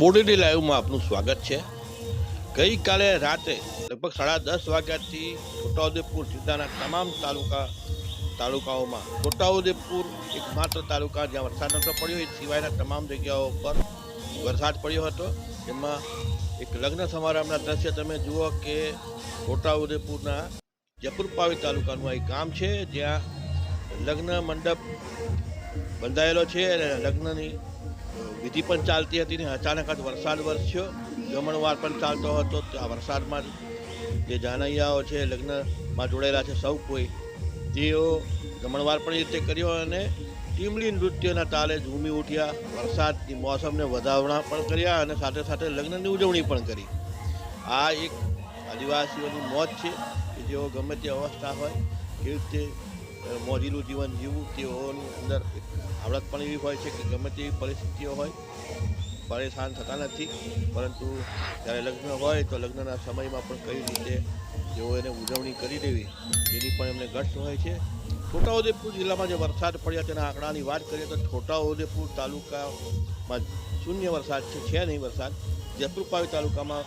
બોડેલી લાઈવમાં આપનું સ્વાગત છે. ગઈકાલે રાતે લગભગ સાડા દસ વાગ્યાથી છોટાઉદેપુર જિલ્લાના તમામ તાલુકા તાલુકાઓમાં છોટાઉદેપુર એકમાત્ર તાલુકા જ્યાં વરસાદ નહોતો પડ્યો, એ સિવાયના તમામ જગ્યાઓ પર વરસાદ પડ્યો હતો. જેમાં એક લગ્ન સમારંભના દ્રશ્ય તમે જુઓ કે છોટાઉદેપુરના જપુરપાવી તાલુકાનું એક ગામ છે, જ્યાં લગ્ન મંડપ બંધાયેલો છે અને લગ્નની વિધિ પણ ચાલતી હતી ને અચાનક જ વરસાદ વરસ્યો. જમણવાર પણ ચાલતો હતો. આ વરસાદમાં જે જાનૈયાઓ છે, લગ્નમાં જોડાયેલા છે સૌ કોઈ, તેઓ જમણવાર પણ એ રીતે કર્યો અને ટીમલી નૃત્યના તાલે ઝૂમી ઉઠ્યા. વરસાદની મોસમને વધાવણા પણ કર્યા અને સાથે સાથે લગ્નની ઉજવણી પણ કરી. આ એક આદિવાસીઓની મોજ છે કે જેઓ ગમે તે અવસ્થા હોય, કેવી રીતે મોજીલું જીવન જીવવું તેઓની અંદર આવડત પણ એવી હોય છે કે ગમે તેવી પરિસ્થિતિઓ હોય, પરેશાન થતા નથી. પરંતુ જ્યારે લગ્ન હોય તો લગ્નના સમયમાં પણ કઈ રીતે તેઓ એને ઉજવણી કરી દેવી, એની પણ એમને ઘટ હોય છે. છોટાઉદેપુર જિલ્લામાં જે વરસાદ પડ્યા તેના આંકડાની વાત કરીએ તો છોટાઉદેપુર તાલુકામાં શૂન્ય વરસાદ છે છે નહીં વરસાદ. જયપુરપાવી તાલુકામાં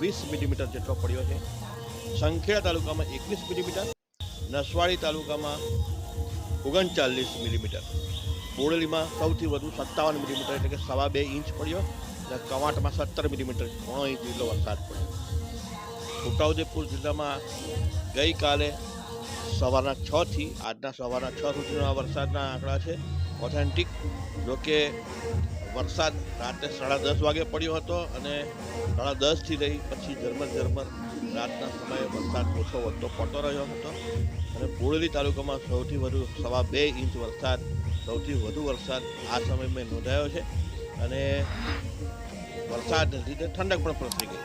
વીસ મિલીમીટર જેટલો પડ્યો છે. સંખેડા તાલુકામાં એકવીસ મિલીમીટર. નસવાડી તાલુકામાં ઓગણચાલીસ મિલીમીટર. બોડેલીમાં સૌથી વધુ સત્તાવન મિલીમીટર એટલે કે સવા બે ઇંચ પડ્યો અને કવાંટમાં સત્તર મિલીમીટર પોણો ઇંચ જેટલો વરસાદ પડ્યો. છોટાઉદેપુર જિલ્લામાં ગઈકાલે સવારના છથી આજના સવારના છ સુધીના વરસાદના આંકડા છે. ઓથેન્ટિક જોકે વરસાદ રાત્રે સાડા દસ વાગે પડ્યો હતો અને સાડા દસથી લઈ પછી ઝરમર ઝરમર રાતના સમયે વરસાદ ઓછો વધતો, પડતો રહ્યો હતો. અને બોડેલી તાલુકામાં સૌથી વધુ સવા બે ઇંચ વરસાદ, સૌથી વધુ વરસાદ આ સમયમાં નોંધાયો છે. અને વરસાદને લીધે ઠંડક પણ પ્રસરી ગઈ.